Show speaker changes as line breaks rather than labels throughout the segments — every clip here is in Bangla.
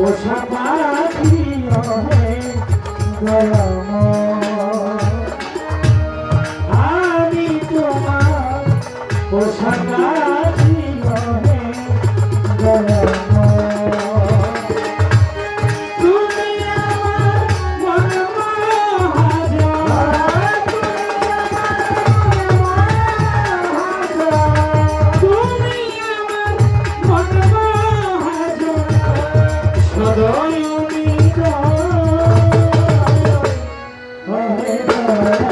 What's up? Gracias.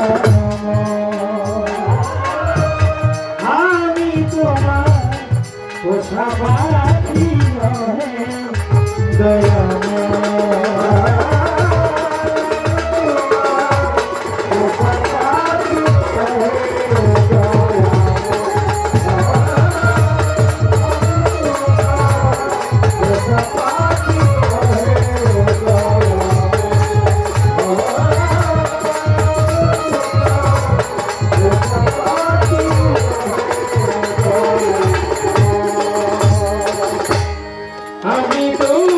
আমি তোমার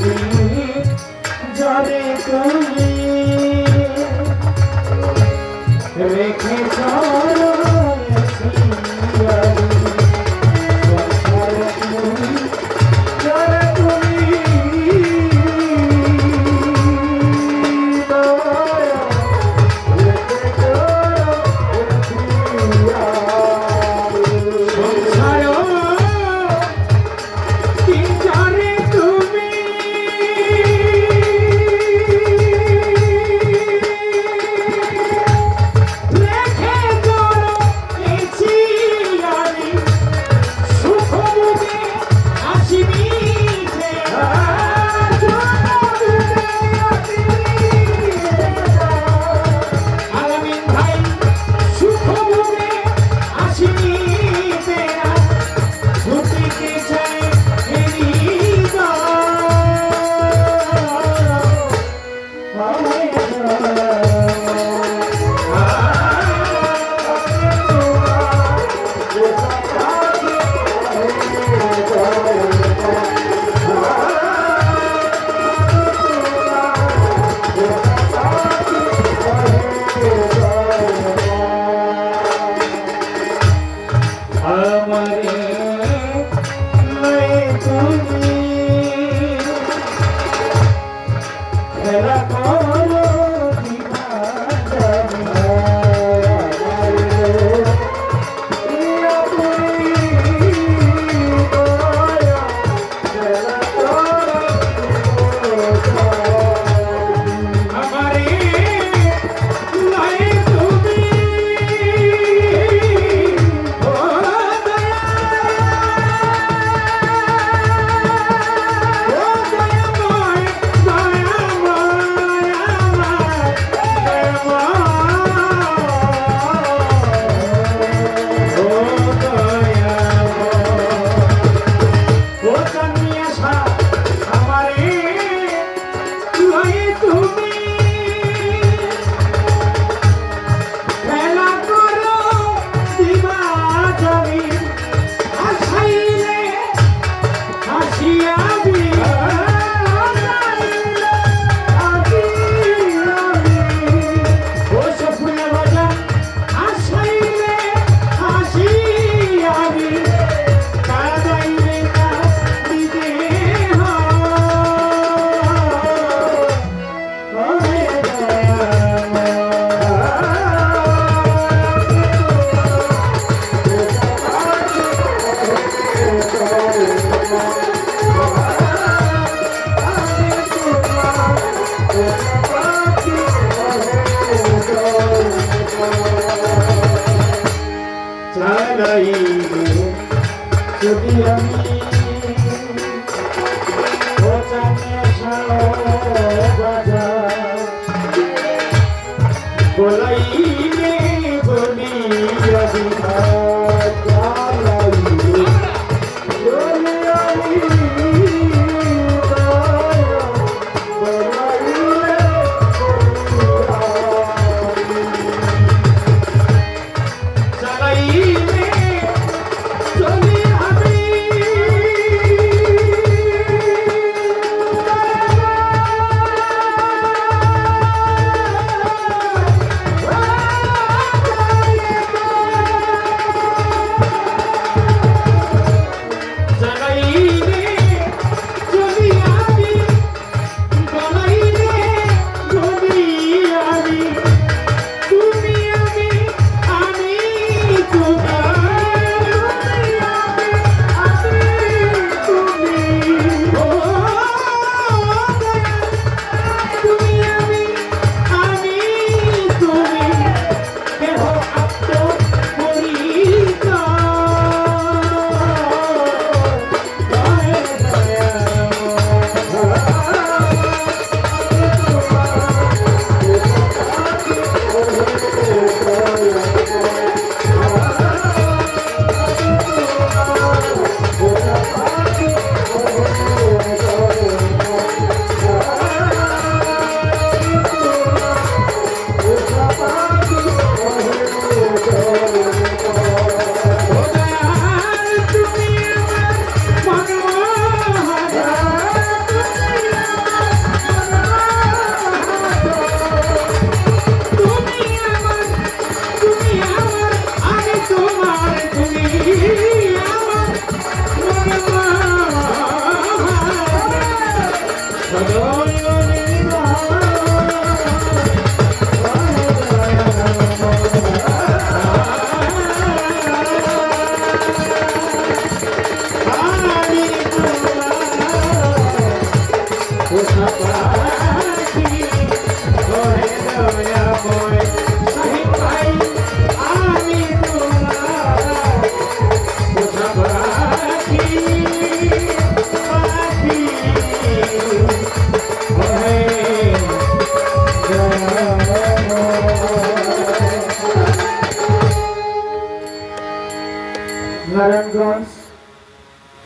যাবে যাবে তুমি। রেখে যাও আমি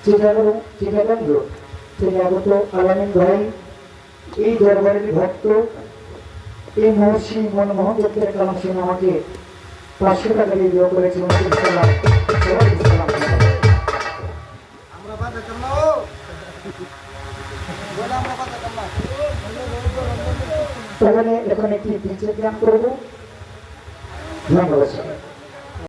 চিটাগং চিটাগং রোড আগত আলামিন ভাই এই দরবারের ভক্ত এই মহর্ষি মনমোহন দত্তের কালাম সিং আমাকে পাঁচশো টাকা দিয়ে বিয়ে
করেছিলেন
তাহলে এখন একটি ধন্যবাদ